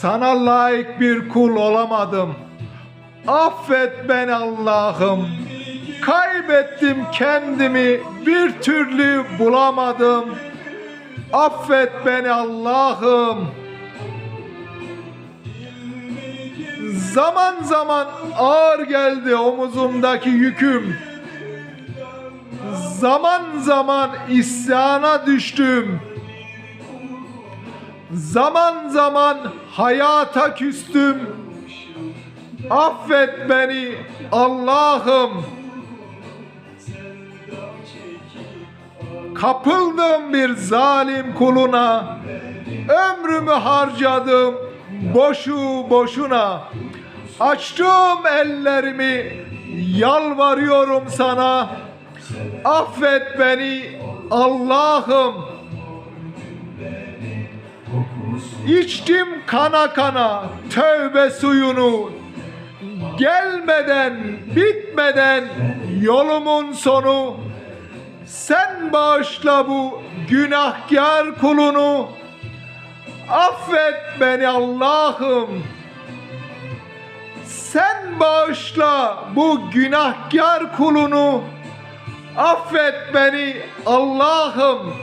Sana layık bir kul olamadım. Affet beni Allah'ım. Kaybettim kendimi bir türlü bulamadım. Affet beni Allah'ım. Zaman zaman ağır geldi omuzumdaki yüküm. Zaman zaman isyana düştüm. Zaman zaman hayata küstüm. Affet beni Allah'ım. Kapıldım bir zalim kuluna. Ömrümü harcadım boşu boşuna. Açtım ellerimi yalvarıyorum sana. Affet beni Allah'ım. İçtim kana kana tövbe suyunu. Gelmeden, bitmeden yolumun sonu. Sen bağışla bu günahkar kulunu. Affet beni Allah'ım. Sen bağışla bu günahkar kulunu. Affet beni Allah'ım.